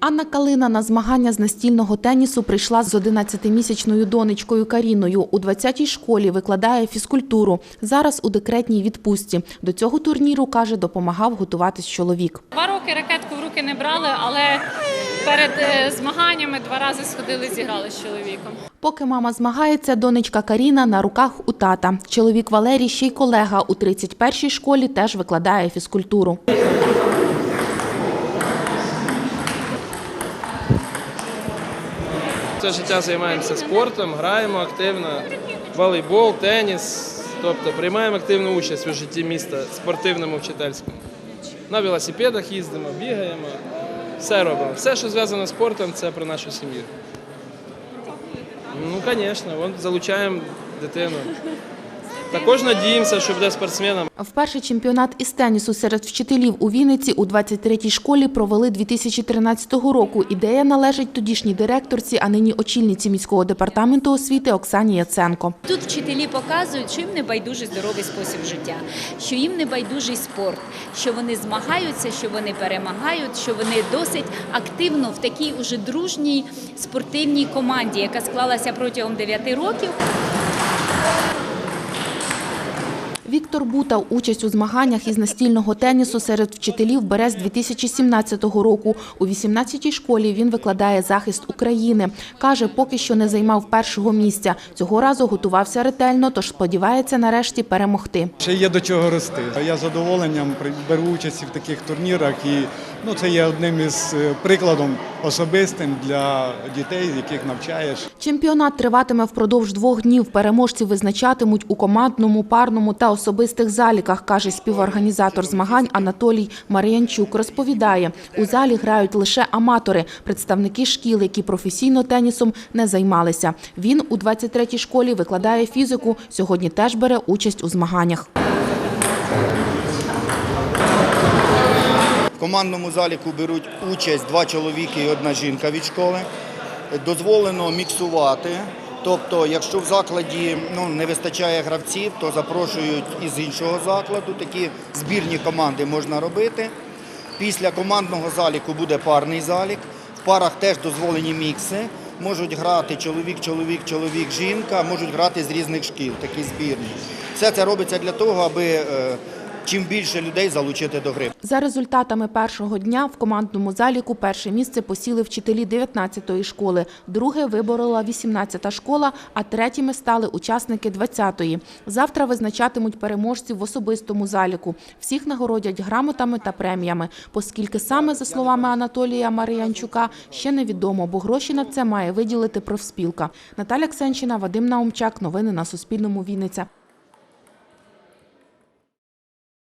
Анна Калина на змагання з настільного тенісу прийшла з 11-місячною донечкою Каріною. У 20-й школі викладає фізкультуру. Зараз у декретній відпустці. До цього турніру, каже, допомагав готуватись чоловік. Два роки ракетку в руки не брали, але перед е, змаганнями два рази сходили, зіграли з чоловіком. Поки мама змагається, донечка Каріна на руках у тата. Чоловік Валерій ще й колега у 31-й школі теж викладає фізкультуру. Все життя займаємося спортом, граємо активно, волейбол, теніс. Тобто приймаємо активну участь у житті міста спортивному, вчительському. На велосипедах їздимо, бігаємо, все робимо. Все, що зв'язано з спортом, це про нашу сім'ю. Ну, звісно, залучаємо дитину. Також надіємося, що буде спортсменом. Вперше чемпіонат із тенісу серед вчителів у Вінниці у 23-й школі провели 2013 року. Ідея належить тодішній директорці, а нині очільниці міського департаменту освіти Оксані Яценко. Тут вчителі показують, що їм не байдужий здоровий спосіб життя, що їм не байдужий спорт, що вони змагаються, що вони перемагають, що вони досить активно в такій уже дружній спортивній команді, яка склалася протягом 9 років. Віктор Бутав участь у змаганнях із настільного тенісу серед вчителів бере з 2017 року. У 18-й школі він викладає захист України. Каже, поки що не займав першого місця. Цього разу готувався ретельно, тож сподівається нарешті перемогти. Ще є до чого рости. Я з задоволенням беру участь в таких турнірах, і ну, це є одним із е, прикладом особистим для дітей, яких навчаєш. Чемпіонат триватиме впродовж двох днів. Переможці визначатимуть у командному, парному та особистих заліках, каже співорганізатор змагань Анатолій Маріянчук. Розповідає, у залі грають лише аматори, представники шкіл, які професійно тенісом не займалися. Він у 23-й школі викладає фізику. Сьогодні теж бере участь у змаганнях. В командному заліку беруть участь два чоловіки і одна жінка від школи. Дозволено міксувати. Тобто, якщо в закладі ну, не вистачає гравців, то запрошують із іншого закладу. Такі збірні команди можна робити. Після командного заліку буде парний залік. В парах теж дозволені мікси. Можуть грати чоловік, чоловік, чоловік, жінка, можуть грати з різних шкіл, такі збірні. Все це робиться для того, аби е, чим більше людей залучити до гри. За результатами першого дня в командному заліку перше місце посіли вчителі 19-ї школи, друге виборола 18-та школа, а третіми стали учасники 20-ї. Завтра визначатимуть переможців в особистому заліку. Всіх нагородять грамотами та преміями, оскільки саме, за словами Анатолія Маріянчука, ще невідомо, бо гроші на це має виділити профспілка. Наталя Ксенчина, Вадим Наумчак. Новини на Суспільному. Вінниця.